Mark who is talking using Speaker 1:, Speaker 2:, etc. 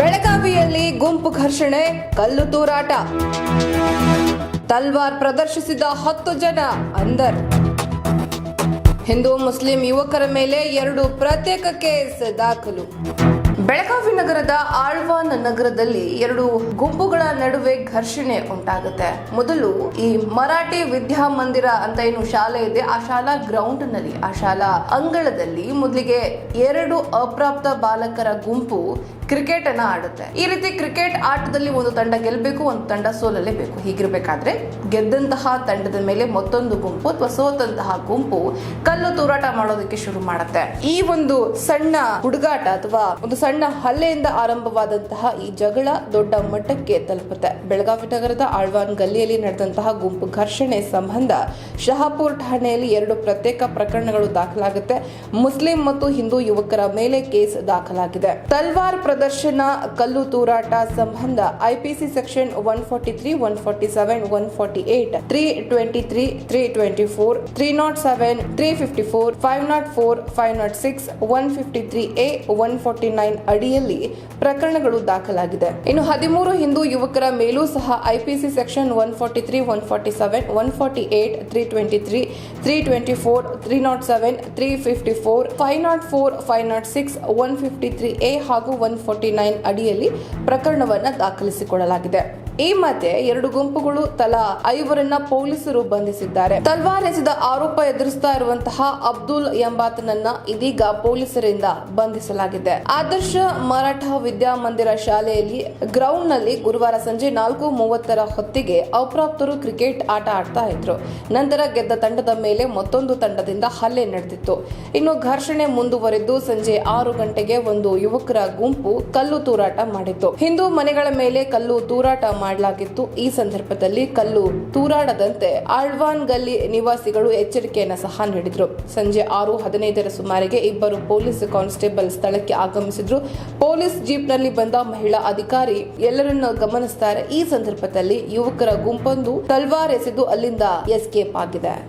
Speaker 1: ಬೆಳಗಾವಿಯಲ್ಲಿ ಗುಂಪು ಘರ್ಷಣೆ ಕಲ್ಲು ತೂರಾಟ. ತಲ್ವಾರ್ ಪ್ರದರ್ಶಿಸಿದ ಹತ್ತು ಜನ ಅಂದರ್. ಹಿಂದೂ ಮುಸ್ಲಿಂ ಯುವಕರ ಮೇಲೆ ಎರಡು ಪ್ರತ್ಯೇಕ ಕೇಸ್ ದಾಖಲು. ಬೆಳಗಾವಿ ನಗರದ ಆಳ್ವಾನ್ ನಗರದಲ್ಲಿ ಎರಡು ಗುಂಪುಗಳ ನಡುವೆ ಘರ್ಷಣೆ ಉಂಟಾಗುತ್ತೆ. ಮೊದಲು ಈ ಮರಾಠಿ ವಿದ್ಯಾಮಂದಿರ ಅಂತ ಏನು ಶಾಲೆ ಇದೆ. ಆ ಶಾಲಾ ಗ್ರೌಂಡ್ನಲ್ಲಿ ಆ ಶಾಲಾ ಅಂಗಳದಲ್ಲಿ ಮೊದಲಿಗೆ ಎರಡು ಅಪ್ರಾಪ್ತ ಬಾಲಕರ ಗುಂಪು ಕ್ರಿಕೆಟ್ ಅನ್ನ ಆಡುತ್ತೆ. ಈ ರೀತಿ ಕ್ರಿಕೆಟ್ ಆಟದಲ್ಲಿ ಒಂದು ತಂಡ ಗೆಲ್ಲಬೇಕು ಒಂದು ತಂಡ ಸೋಲಲೇಬೇಕು. ಹೀಗಿರ್ಬೇಕಾದ್ರೆ ಗೆದ್ದಂತಹ ತಂಡದ ಮೇಲೆ ಮತ್ತೊಂದು ಗುಂಪು ಅಥವಾ ಸೋತಂತಹ ಗುಂಪು ಕಲ್ಲು ತೂರಾಟ ಮಾಡೋದಕ್ಕೆ ಶುರು ಮಾಡುತ್ತೆ. ಈ ಒಂದು ಸಣ್ಣ ಹುಡುಗಾಟ ಅಥವಾ ಒಂದು ಸಣ್ಣ ಹಲ್ಲೆಯಿಂದ ಆರಂಭವಾದಂತಹ ಈ ಜಗಳ ದೊಡ್ಡ ಮಟ್ಟಕ್ಕೆ ತಲುಪುತ್ತೆ. ಬೆಳಗಾವಿ ನಗರದ ಆಳ್ವಾನ್ ಗಲ್ಲಿಯಲ್ಲಿ ನಡೆದಂತಹ ಗುಂಪು ಘರ್ಷಣೆ ಸಂಬಂಧ ಶಹಾಪುರ್ ಠಾಣೆಯಲ್ಲಿ ಎರಡು ಪ್ರತ್ಯೇಕ ಪ್ರಕರಣಗಳು ದಾಖಲಾಗುತ್ತೆ. ಮುಸ್ಲಿಂ ಮತ್ತು ಹಿಂದೂ ಯುವಕರ ಮೇಲೆ ಕೇಸ್ ದಾಖಲಾಗಿದೆ. ತಲ್ವಾರ್ ಪ್ರದರ್ಶನ, ಕಲ್ಲು ತೂರಾಟ ಸಂಬಂಧ IPC section one forty three, one forty seven, one forty eight, three twenty three three twenty four, three nought seven, three fifty four five nought four five nought six one fifty three A one forty nine ಅಡಿಯಲ್ಲಿ ಪ್ರಕರಣಗಳು ದಾಖಲಾಗಿದೆ. ಇನ್ನು ಹದಿಮೂರು ಹಿಂದೂ ಯುವಕರ ಮೇಲೂ ಸಹ IPC section one forty three one forty seven one forty eight three twenty three three twenty four three nought seven three fifty four five nought four five nought six one fifty three A ಹಾಗೂ one forty nine ಅಡಿಯಲ್ಲಿ ಪ್ರಕರಣವನ್ನು ದಾಖಲಿಸಿಕೊಳ್ಳಲಾಗಿದೆ. ಈ ಮಧ್ಯೆ ಎರಡು ಗುಂಪುಗಳು ತಲಾ ಐವರನ್ನ ಪೊಲೀಸರು ಬಂಧಿಸಿದ್ದಾರೆ. ತಲ್ವಾರ್ ಎಸೆದ ಆರೋಪ ಎದುರಿಸ್ತಾ ಇರುವಂತಹ ಅಬ್ದುಲ್ ಎಂಬಾತನನ್ನ ಇದೀಗ ಪೊಲೀಸರಿಂದ ಬಂಧಿಸಲಾಗಿದೆ. ಆದರ್ಶ ಮರಾಠ ವಿದ್ಯಾಮಂದಿರ ಶಾಲೆಯಲ್ಲಿ ಗ್ರೌಂಡ್ನಲ್ಲಿ ಗುರುವಾರ ಸಂಜೆ ನಾಲ್ಕು ಮೂವತ್ತರ ಹೊತ್ತಿಗೆ ಅಪ್ರಾಪ್ತರು ಕ್ರಿಕೆಟ್ ಆಟ ಆಡ್ತಾ ಇದ್ರು. ನಂತರ ಗೆದ್ದ ತಂಡದ ಮೇಲೆ ಮತ್ತೊಂದು ತಂಡದಿಂದ ಹಲ್ಲೆ ನಡೆದಿತ್ತು. ಇನ್ನು ಘರ್ಷಣೆ ಮುಂದುವರೆದು ಸಂಜೆ ಆರು ಗಂಟೆಗೆ ಒಂದು ಯುವಕರ ಗುಂಪು ಕಲ್ಲು ತೂರಾಟ ಮಾಡಿತ್ತು. ಹಿಂದೂ ಮನೆಗಳ ಮೇಲೆ ಕಲ್ಲು ತೂರಾಟ ಮಾಡಲಾಗಿತ್ತು. ಈ ಸಂದರ್ಭದಲ್ಲಿ ಕಲ್ಲು ತೂರಾಡದಂತೆ ಆಳ್ವಾನ್ ಗಲ್ಲಿ ನಿವಾಸಿಗಳು ಎಚ್ಚರಿಕೆಯನ್ನು ಸಹ ನೀಡಿದ್ರು. ಸಂಜೆ ಆರು ಹದಿನೈದರ ಸುಮಾರಿಗೆ ಇಬ್ಬರು ಪೊಲೀಸ್ ಕಾನ್ಸ್ಟೇಬಲ್ ಸ್ಥಳಕ್ಕೆ ಆಗಮಿಸಿದ್ರು. ಪೊಲೀಸ್ ಜೀಪ್ನಲ್ಲಿ ಬಂದ ಮಹಿಳಾ ಅಧಿಕಾರಿ ಎಲ್ಲರನ್ನ ಗಮನಿಸ್ತಾರೆ. ಈ ಸಂದರ್ಭದಲ್ಲಿ ಯುವಕರ ಗುಂಪೊಂದು ತಲ್ವಾರ್ ಎಸೆದು ಅಲ್ಲಿಂದ ಎಸ್ಕೇಪ್ ಆಗಿದೆ.